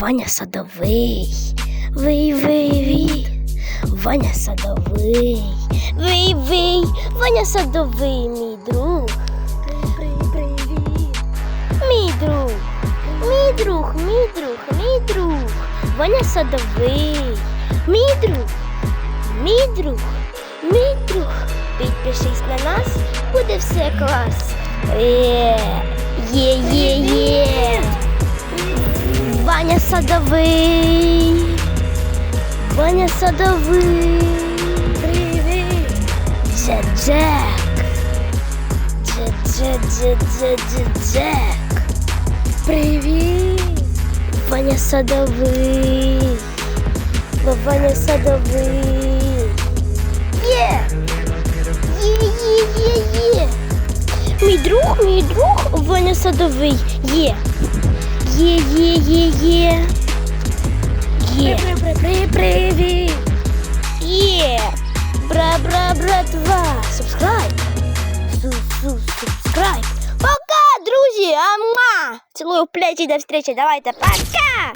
Ваня садовий. Вий, вий, вий. Ваня садовий. Вий, вий. Ваня садовий, мій друг. Мій друг. Мій друг, мій друг, мій друг. Ваня садовий. Мій друг. Мій друг. Мій друг. Підпишись на нас, буде все клас. Є, є, є, садовий. Ваня садовий. Привіт. Це Джек. Дже, дже, дже, дже, дже, Джек. Привіт. Ваня садовий. Ваня садовий. Є! Є, є, є, є. Мій друг, мій друг, Ваня садовий. Є. Є, є, є, є. Є. Привіт. Є. Бра, бра, братва. Субскрайб. Су, су, субскрайб. Пока, друзі. Ама. Цілую в плечі до встречи. Давайте, пока.